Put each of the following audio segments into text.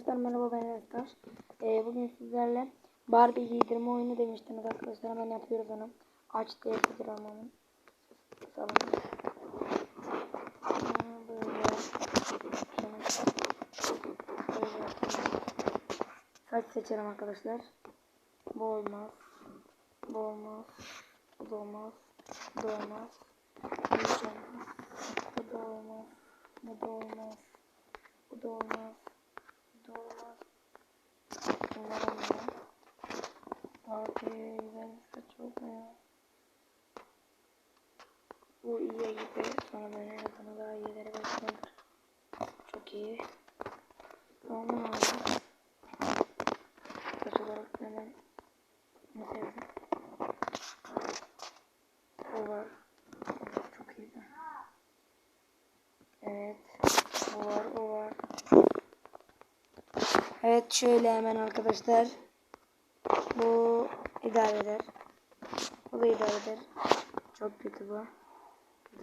Arkadaşlar merhaba ben Enes ee, Bugün sizlerle Barbie giydirme oyunu demiştiniz arkadaşlar. Hemen yapıyoruz onu. Aç diye onu. Salon. Böyle. Böyle. Saç seçelim arkadaşlar. Bu olmaz. Bu olmaz. Bu da olmaz. Bu da olmaz. Bu da olmaz. Bu da olmaz. Bu da olmaz. Bu da olmaz. Olmaz. Bunlar olmaz. Abi güzel saç olmuyor. Bu iyiye gibi. Sonra ben en azından daha iyileri bekliyordur. Çok iyi. Tamam abi. Saç olarak hemen ne sevdim. O var. Çok iyiydi. Evet. O var, o var. Evet şöyle hemen arkadaşlar. Bu idare eder. Bu da idare eder. Çok kötü bu.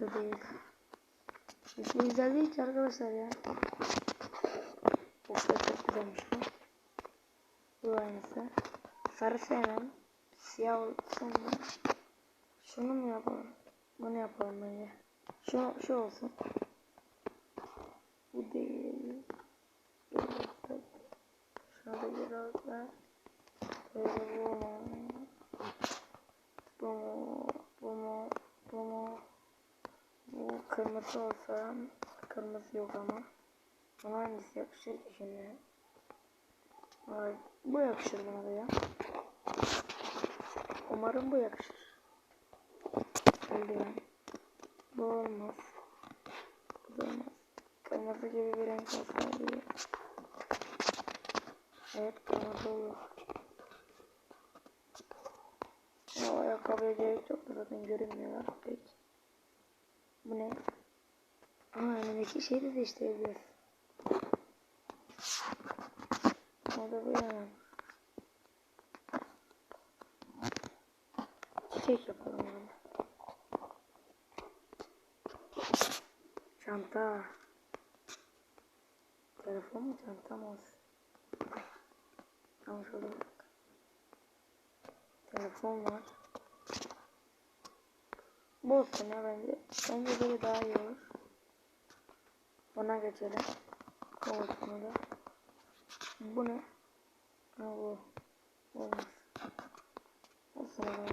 Da değil. Hiç bu güzel değil ki arkadaşlar ya. Da çok güzelmiş bu. Bu aynısı. Sarı sevmem. Siyah olsun? Şunu mu yapalım? Bunu yapalım bence. Şu, şu olsun. Bu değil. Şunu da geri aldılar. Böyle bu mu? Bu mu? Bu mu? Bu kırmızı olsa kırmızı yok ama. Buna hangisi yakışır ki şimdi? Ay, bu yakışır bana da ya. Umarım bu yakışır. Eldiven. Bu olmaz. Bu da olmaz. Kırmızı gibi bir renk olsaydı. Evet kırmızı olur. Ayakkabıya gerek yok da zaten görünmüyorlar pek. Bu ne? Aa önündeki şeyi de değiştirebiliriz. O da bu yana. Çiçek yapalım yani. Çanta. Telefon mu çanta mı olsun? Tamam şurada bak. Telefon var. Bu olsun ya bence. Bence böyle daha iyi olur. Buna geçelim. Olsun da. Bu ne? Ha bu. Olmaz. Olsun zaman.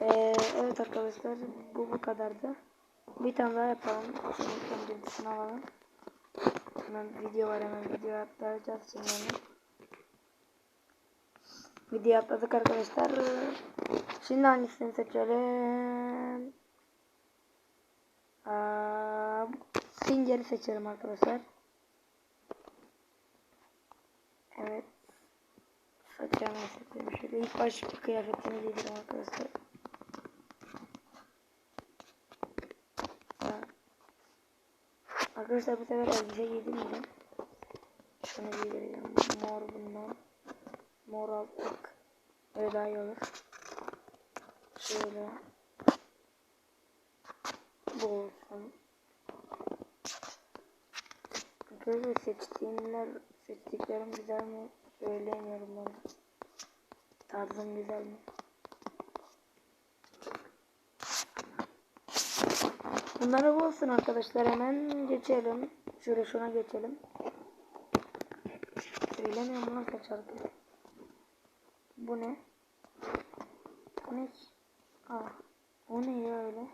Ee, evet arkadaşlar bu bu kadardı. Bir tane daha yapalım. Şimdi kendisini alalım. Hemen video var hemen video atlayacağız şimdi. Video atladık arkadaşlar. Şimdi hangisini seçelim? Aa, Singer'i seçelim arkadaşlar. Evet. Saçlarını seçelim. Şöyle ilk baş kıyafetini giydirelim arkadaşlar. Arkadaşlar bu sefer elbise giydirmeyeceğim. Şunu giydireceğim. Mor bundan. Mor altlık. Öyle daha iyi olur. Şöyle. Bu olsun. Arkadaşlar seçtiğimler, seçtiklerim güzel mi? Söyleyemiyorum ben. Tarzım güzel mi? Bunları bu olsun arkadaşlar. Hemen geçelim. Şöyle şuna geçelim. Söylemiyorum nasıl şarkı. Bu ne? Bu ne? Aa, o ne ya öyle?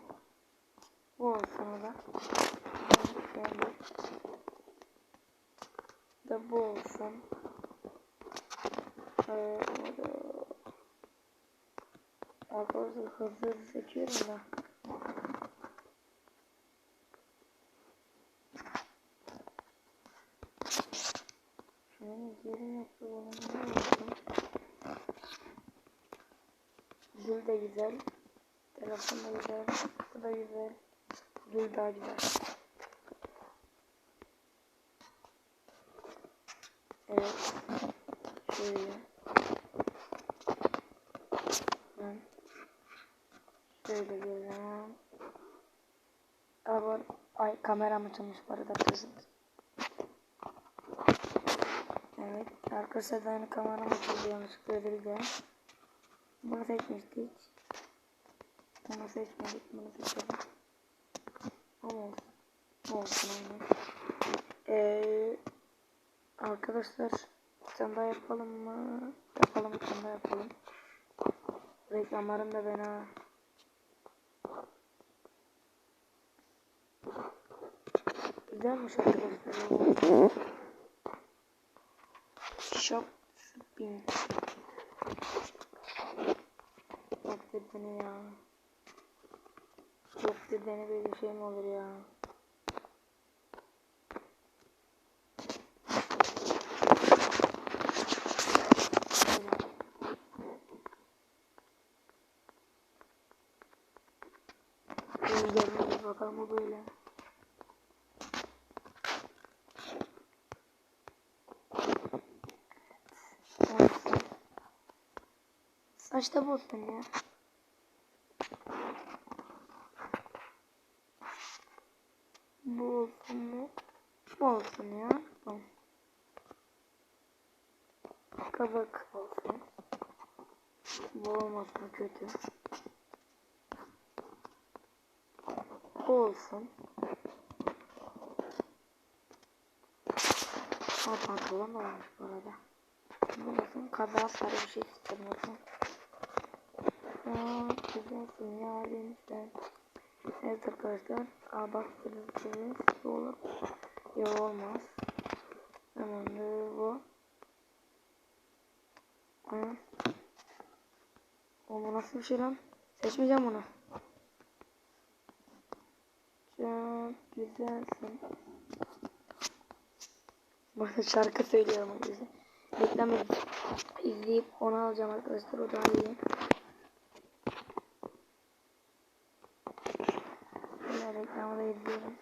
Bu olsun o da. Şöyle. Da bu olsun. Ee, o da... Arkadaşlar hızlı hızlı seçiyorum da. Şunun yerin nasıl olsun. Gül de güzel. Telefon da güzel. Bu da güzel. Gül daha güzel. Evet. Şöyle. Ben şöyle geleceğim. Ama ay kameram açılmış bu arada arkadaşlar. Arkadaşlar da aynı kameram öyle de. Bunu seçmiştik. Bunu seçmedik. Bunu seçelim. Ama olsun. Olsun aynen. Ee, arkadaşlar bir yapalım mı? Yapalım bir yapalım. Reklamlarım da ben ha. Güzelmiş arkadaşlar. Shop shopping. Yok dedene ya. Yok dedene böyle şey mi olur ya? Gözlerine bir bakalım bu böyle. Saçta bozsun ya. Bu olsun mu? Bu Bu. Kabak olsun. Bu olmasın kötü. Bu olsun. O pantolon olmuş bu arada. Bu olsun. Kazağa sarı bir şey istedim olsun. Aa, güzelsin ya sen. Evet arkadaşlar. Aa bastırırsınız. Bu olur. Yok olmaz. Tamamdır bu. Aa. O bu nasıl bir şey lan? Seçmeyeceğim bunu. Çok güzelsin. Burada şarkı söylüyorum o yüzden. Reklam iz- izleyip onu alacağım arkadaşlar. O daha iyi. Reklamı da izliyorum.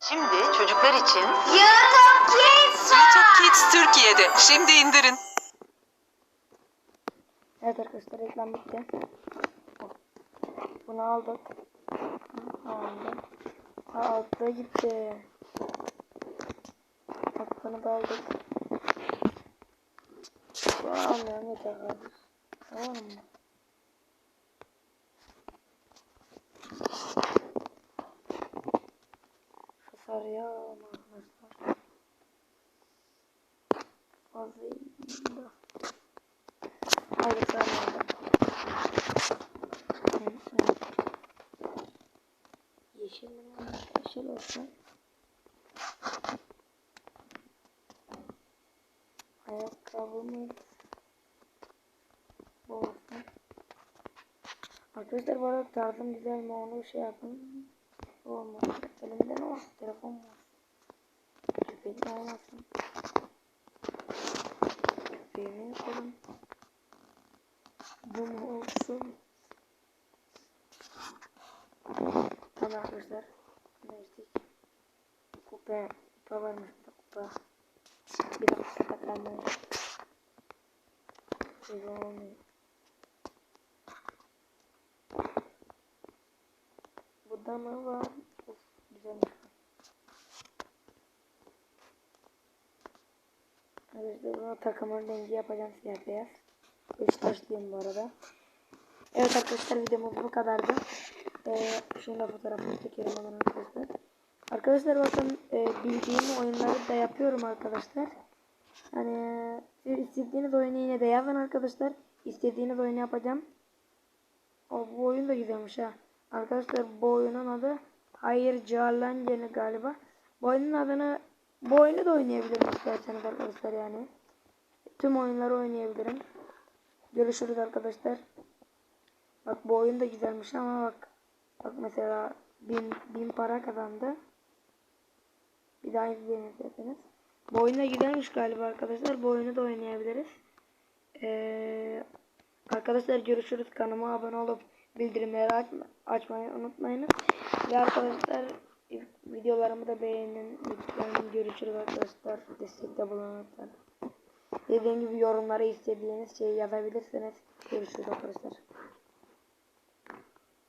Şimdi çocuklar için YouTube Kids YouTube Kids Türkiye'de. Şimdi indirin. Evet arkadaşlar reklam bitti. Bunu aldık. Aldım. Ha altta gitti. Bak bunu da aldık. Bunu almıyorum yeter. Tamam mı? Alalım arkadaşlar. Fazla Hayır sarmadım. Yeşil mi? Yeşil olsun. Ayakkabımız bu olsun. Arkadaşlar arada tarzım güzel mi onu şey yapın. Olmaz. Elimde ne var? Telefon var. Köpeğim olmasın. Köpeğimi yapalım. Bu mu olsun? Tamam arkadaşlar. Değiştik. Kupa, kupa varmış kupa. Bir dakika. Böyle olmuyor. Burada mı var? Of güzelmiş. Arkadaşlar buna takımın rengi yapacağım siyah beyaz. Beşiktaşlıyım bu arada. Evet arkadaşlar videomuz bu kadardı. Ee, şöyle fotoğrafını çekelim hemen arkadaşlar. Arkadaşlar bakın e, bildiğim oyunları da yapıyorum arkadaşlar. Hani siz istediğiniz oyunu yine de yazın arkadaşlar. İstediğiniz oyunu yapacağım. O bu oyun da güzelmiş ha. Arkadaşlar bu oyunun adı Hayır Ciharlanceli galiba. Bu oyunun adını bu oyunu da oynayabilirim isterseniz arkadaşlar yani. Tüm oyunları oynayabilirim. Görüşürüz arkadaşlar. Bak bu oyun da güzelmiş ama bak. Bak mesela bin, bin para kazandı. Bir daha izleyin isterseniz. Bu oyun da güzelmiş galiba arkadaşlar. Bu oyunu da oynayabiliriz. Ee, arkadaşlar görüşürüz. Kanalıma abone olup bildirimleri açma, açmayı unutmayın. Ve arkadaşlar videolarımı da beğenin. Lütfen görüşürüz arkadaşlar. Destekte bulunun. Dediğim gibi yorumlara istediğiniz şeyi yazabilirsiniz. Görüşürüz arkadaşlar.